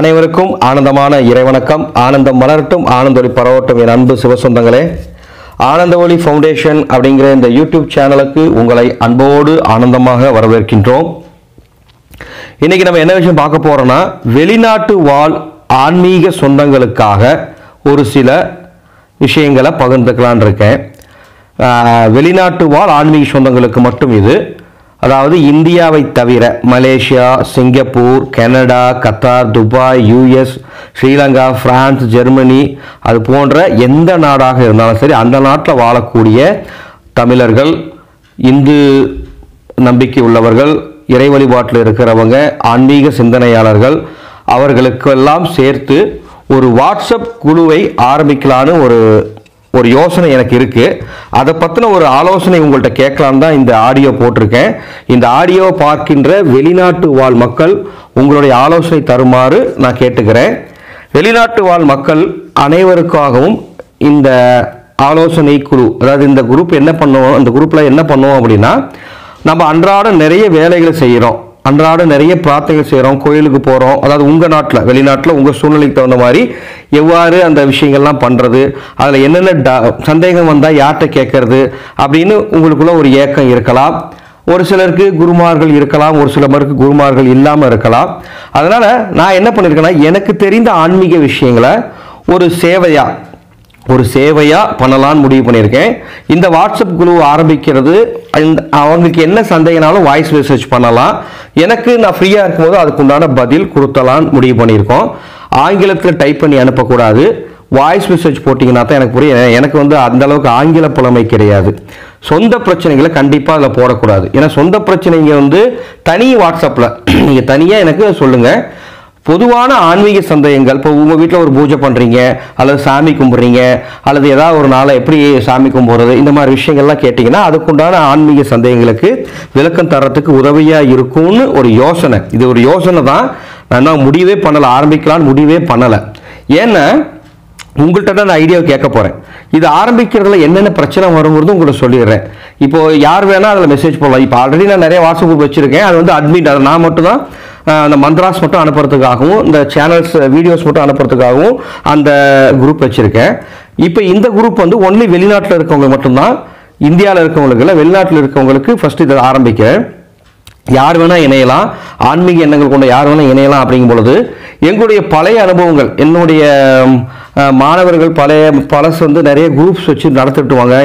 அனைவருக்கும் ஆனந்தமான இறைவணக்கம். ஆனந்தம் மலரட்டும் ஆனந்தொலி பரவட்டும் என் அன்பு சிவசொந்தங்களே. ஆனந்த ஒளி ஃபவுண்டேஷன் அப்படிங்கிற இந்த யூடியூப் சேனலுக்கு உங்களை அன்போடு ஆனந்தமாக வரவேற்கின்றோம். இன்றைக்கி நம்ம என்ன விஷயம் பார்க்க போகிறோன்னா வெளிநாட்டு வாழ் ஆன்மீக சொந்தங்களுக்காக ஒரு சில விஷயங்களை பகிர்ந்துக்கலான் இருக்கேன். வெளிநாட்டு வாழ் ஆன்மீக சொந்தங்களுக்கு மட்டும் இது. அதாவது இந்தியாவை தவிர Malaysia Singapore Canada Qatar Dubai US Sri Lanka France Germany அது போன்ற எந்த நாடாக இருந்தாலும் சரி அந்த நாட்டில் வாழக்கூடிய தமிழர்கள் இந்து நம்பிக்கை உள்ளவர்கள் இறை வழிபாட்டில் இருக்கிறவங்க ஆன்மீக சிந்தனையாளர்கள் அவர்களுக்கெல்லாம் சேர்த்து ஒரு வாட்ஸ்அப் குழுவை ஆரம்பிக்கலான்னு ஒரு ஒரு யோசனை எனக்கு இருக்கு. அதை பற்றின ஒரு ஆலோசனை உங்கள்கிட்ட கேட்கலான்னு தான் இந்த ஆடியோ போட்டிருக்கேன். இந்த ஆடியோவை பார்க்கின்ற வெளிநாட்டு வாழ் மக்கள் உங்களுடைய ஆலோசனை தருமாறு நான் கேட்டுக்கிறேன். வெளிநாட்டு வாழ் மக்கள் அனைவருக்காகவும் இந்த ஆலோசனை குழு அதாவது இந்த குரூப் என்ன பண்ணுவோம் இந்த குரூப்பில் என்ன பண்ணுவோம் அப்படின்னா நம்ம அன்றாடம் நிறைய வேலைகளை செய்கிறோம் அன்றாட நிறைய பிரார்த்தனை செய்கிறோம் கோயிலுக்கு போகிறோம் அதாவது உங்கள் நாட்டில் வெளிநாட்டில் உங்கள் சூழ்நிலைக்கு தகுந்த மாதிரி எவ்வாறு அந்த விஷயங்கள்லாம் பண்ணுறது அதில் என்னென்ன ட- சந்தேகம் வந்தால் யார்கிட்ட கேட்கறது அப்படின்னு உங்களுக்குள்ள ஒரு ஏக்கம் இருக்கலாம். ஒரு சிலருக்கு குருமார்கள் இருக்கலாம் ஒரு சில பேருக்கு குருமார்கள் இல்லாமல் இருக்கலாம். அதனால் நான் என்ன பண்ணியிருக்கேன்னா எனக்கு தெரிந்த ஆன்மீக விஷயங்களை ஒரு சேவையாக ஒரு சேவையாக பண்ணலாம்னு முடிவு பண்ணியிருக்கேன். இந்த வாட்ஸ்அப் குழு ஆரம்பிக்கிறது இந்த- அவங்களுக்கு என்ன சந்தேகனாலும் வாய்ஸ் மெசேஜ் பண்ணலாம். எனக்கு நான் ஃப்ரீயாக இருக்கும்போது அதுக்குண்டான பதில் கொடுத்தலான்னு முடிவு பண்ணியிருக்கோம். ஆங்கிலத்தில் டைப் பண்ணி அனுப்பக்கூடாது. வாய்ஸ் மெசேஜ் போட்டிங்கன்னா தான் எனக்கு புரியும். எனக்கு வந்து அந்த அளவுக்கு ஆங்கில புலமை கிடையாது. சொந்த பிரச்சனைகளை கண்டிப்பாக அதில் போடக்கூடாது. ஏன்னா சொந்த பிரச்சனைங்க வந்து தனி வாட்ஸ்அப்பில் நீங்கள் தனியாக எனக்கு சொல்லுங்கள் பொதுவான ஆன்மீக சந்தேகங்கள் இப்போ உங்கள் வீட்டில் ஒரு பூஜை பண்ணுறீங்க அல்லது சாமி கும்பிட்றீங்க அல்லது ஏதாவது ஒரு நாளை எப்படி சாமி கும்பிட்றது இந்த மாதிரி விஷயங்கள்லாம் கேட்டிங்கன்னா அதுக்குண்டான ஆன்மீக சந்தேகங்களுக்கு விளக்கம் தர்றதுக்கு உதவியாக இருக்கும்னு ஒரு யோசனை. இது ஒரு யோசனை தான். நான் முடிவே பண்ணலை ஆரம்பிக்கலான்னு முடிவே பண்ணலை. ஏன்னா உங்கள்கிட்ட தான் நான் ஐடியாவை கேட்க போகிறேன் இது ஆரம்பிக்கிறதுல என்னென்ன பிரச்சனை வருங்கிறது உங்களுக்கு சொல்லிடுறேன். இப்போ யார் வேணால் அதில் மெசேஜ் போடலாம். இப்போ ஆல்ரெடி நான் நிறைய வாட்ஸ்அப் குரூப் வச்சுருக்கேன். அது வந்து அட்மிட் அதை நான் மட்டும் தான் அந்த மந்த்ராஸ் மட்டும் அனுப்புறதுக்காகவும் இந்த சேனல்ஸ் வீடியோஸ் மட்டும் அனுப்புறதுக்காகவும் அந்த குரூப் வச்சுருக்கேன். இப்போ இந்த குரூப் வந்து ஒன்லி வெளிநாட்டில் இருக்கவங்க மட்டும்தான் இந்தியாவில் இருக்கவங்களுக்கு இல்லை வெளிநாட்டில் இருக்கவங்களுக்கு ஃபஸ்ட்டு இதை ஆரம்பிக்கிறேன். யார் வேணால் இணையலாம் ஆன்மீக எண்ணங்கள் கொண்ட யார் வேணால் இணையலாம் அப்படிங்கும் பொழுது எங்களுடைய பழைய அனுபவங்கள் என்னுடைய மாணவர்கள் பழைய பழசு வந்து நிறைய குரூப்ஸ் வச்சு நடத்திட்டுவாங்க.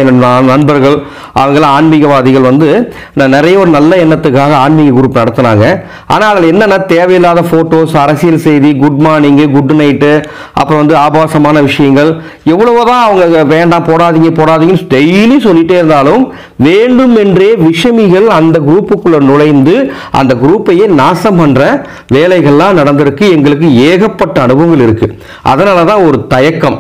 நண்பர்கள் அவங்களாம் ஆன்மீகவாதிகள் வந்து நான் நிறைய ஒரு நல்ல எண்ணத்துக்காக ஆன்மீக குரூப் நடத்துனாங்க. ஆனால் அதில் என்னென்ன தேவையில்லாத ஃபோட்டோஸ் அரசியல் செய்தி குட் மார்னிங்கு குட் நைட்டு அப்புறம் வந்து ஆபாசமான விஷயங்கள். எவ்வளவோ தான் அவங்க வேண்டாம் போடாதீங்க போடாதீங்கன்னு டெய்லி சொல்லிட்டே இருந்தாலும் வேண்டும் என்றே விஷமிகள் அந்த குரூப்புக்குள்ளே நுழைந்து அந்த குரூப்பையே நாசம் பண்ணுற வேலைகள்லாம் நடந்திருக்கு. எங்களுக்கு ஏகப்பட்ட அனுபவங்கள் இருக்குது அதனால தான் ஒரு தயக்கம்.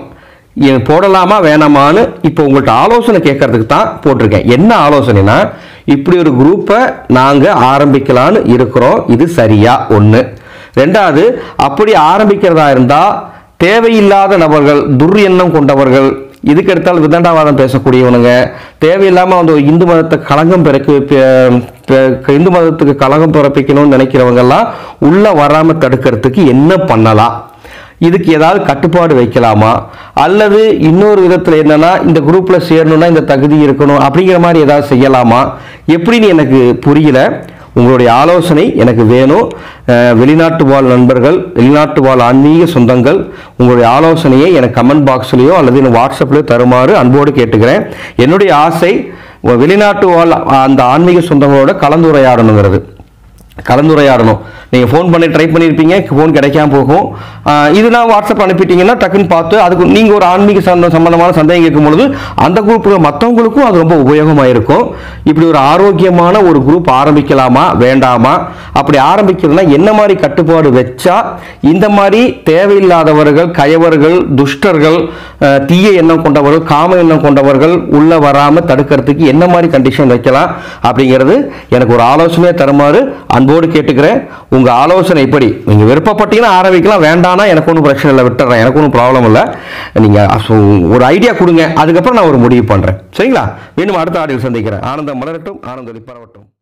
போடலாமா வேணாமான்னு இப்போ உங்கள்கிட்ட ஆலோசனை கேட்கறதுக்கு தான் போட்டிருக்கேன். என்ன ஆலோசனைனா இப்படி ஒரு குரூப்பை நாங்கள் ஆரம்பிக்கலான்னு இருக்கிறோம். இது சரியா? ஒன்று ரெண்டாவது அப்படி ஆரம்பிக்கிறதா இருந்தால் தேவையில்லாத நபர்கள் துர் எண்ணம் கொண்டவர்கள் இதுக்கு எடுத்தால் விதண்டாவாதம் பேசக்கூடியவனுங்க தேவையில்லாமல் வந்து இந்து மதத்தை களங்கம் பிறக்க இந்து மதத்துக்கு களங்கம் பிறப்பிக்கணும்னு நினைக்கிறவங்கெல்லாம் உள்ளே வராமல் தடுக்கிறதுக்கு என்ன பண்ணலாம்? இதுக்கு ஏதாவது கட்டுப்பாடு வைக்கலாமா? அல்லது இன்னொரு விதத்தில் என்னன்னா இந்த குரூப்பில் சேரணும்னா இந்த தகுதி இருக்கணும் அப்படிங்கிற மாதிரி ஏதாவது செய்யலாமா? எப்படின்னு எனக்கு புரியல. உங்களுடைய ஆலோசனை எனக்கு வேணும். வெளிநாட்டு வாழ் நண்பர்கள் வெளிநாட்டு வாழ் ஆன்மீக சொந்தங்கள் உங்களுடைய ஆலோசனையை எனக்கு கமெண்ட் பாக்ஸ்லேயோ அல்லது எனக்கு வாட்ஸ்அப்லேயோ தருமாறு அன்போடு கேட்டுக்கிறேன். என்னுடைய ஆசை வெளிநாட்டு வாழ் அந்த ஆன்மீக சொந்தங்களோட கலந்துரையாடணுங்கிறது. கலந்துரையாடணும். நீங்கள் ஃபோன் பண்ணி ட்ரை பண்ணியிருப்பீங்க ஃபோன் கிடைக்காம போகும். இது நான் வாட்ஸ்அப் அனுப்பிட்டீங்கன்னா டக்குன்னு பார்த்து அதுக்கு நீங்கள் ஒரு ஆன்மீக சந்த சம்பந்தமான சந்தேகம் கேட்கும் பொழுது அந்த குரூப்பில் மற்றவங்களுக்கும் அது ரொம்ப உபயோகமாக இருக்கும். இப்படி ஒரு ஆரோக்கியமான ஒரு குரூப் ஆரம்பிக்கலாமா வேண்டாமா? அப்படி ஆரம்பிக்கிறதுனா என்ன மாதிரி கட்டுப்பாடு வச்சா இந்த மாதிரி தேவையில்லாதவர்கள் கயவர்கள் துஷ்டர்கள் தீய எண்ணம் கொண்டவர்கள் காம எண்ணம் கொண்டவர்கள் உள்ளே வராமல் தடுக்கிறதுக்கு என்ன மாதிரி கண்டிஷன் வைக்கலாம் அப்படிங்கிறது எனக்கு ஒரு ஆலோசனையை தருமாறு அன்போடு கேட்டுக்கிறேன். உங்கள் ஆலோசனை இப்படி நீங்கள் விருப்பப்பட்டீங்கன்னா ஆரம்பிக்கலாம் வேண்டாம்னா எனக்கு ஒன்றும் பிரச்சனை இல்லை விட்டுறேன். எனக்கு ஒன்றும் ப்ராப்ளம் இல்லை. நீங்கள் ஒரு ஐடியா கொடுங்க. அதுக்கப்புறம் நான் ஒரு முடிவு பண்ணுறேன் சரிங்களா? மீண்டும் அடுத்த ஆடியில் சந்திக்கிறேன். ஆனந்தம் மலரட்டும் ஆனந்தம் பரவட்டும்